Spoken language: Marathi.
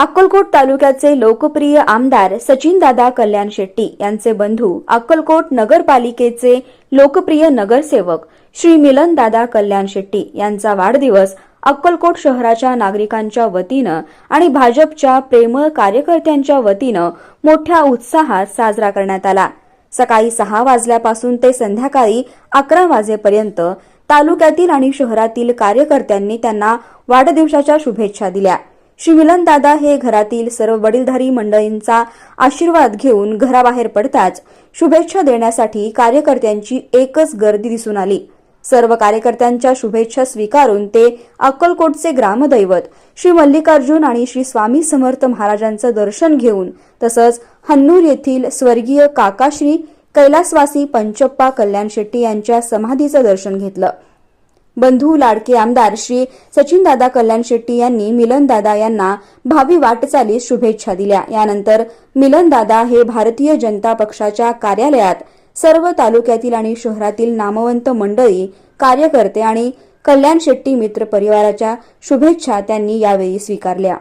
अक्कलकोट तालुक्याचे लोकप्रिय आमदार सचिनदादा कल्याण शेट्टी यांचे बंधू अक्कलकोट नगरपालिकेचे लोकप्रिय नगरसेवक श्री मिलनदादा कल्याण शेट्टी यांचा वाढदिवस अक्कलकोट शहराच्या नागरिकांच्या वतीनं आणि भाजपच्या प्रेमळ कार्यकर्त्यांच्या वतीनं मोठ्या उत्साहात साजरा करण्यात आला. सकाळी सहा वाजल्यापासून ते संध्याकाळी अकरा वाजेपर्यंत तालुक्यातील आणि शहरातील कार्यकर्त्यांनी त्यांना वाढदिवसाच्या शुभेच्छा दिल्या. श्री मिलनदादा हे घरातील सर्व वडीलधारी मंडळींचा आशीर्वाद घेऊन घराबाहेर पडताच शुभेच्छा देण्यासाठी कार्यकर्त्यांची एकच गर्दी दिसून आली. सर्व कार्यकर्त्यांच्या शुभेच्छा स्वीकारून ते अक्कलकोटचे ग्रामदैवत श्री मल्लिकार्जुन आणि श्री स्वामी समर्थ महाराजांचं दर्शन घेऊन तसंच हन्नूर येथील स्वर्गीय काकाश्री कैलासवासी पंचप्पा कल्याण शेट्टी यांच्या समाधीचं दर्शन घेतलं. बंधू लाडके आमदार श्री सचिनदादा कल्याण शेट्टी यांनी मिलनदादा यांना भावी वाटचालीस शुभेच्छा दिल्या. यानंतर मिलनदादा हे भारतीय जनता पक्षाच्या कार्यालयात सर्व तालुक्यातील आणि शहरातील नामवंत मंडळी कार्यकर्ते आणि कल्याण शेट्टी मित्र परिवाराच्या शुभेच्छा त्यांनी यावेळी स्वीकारल्या.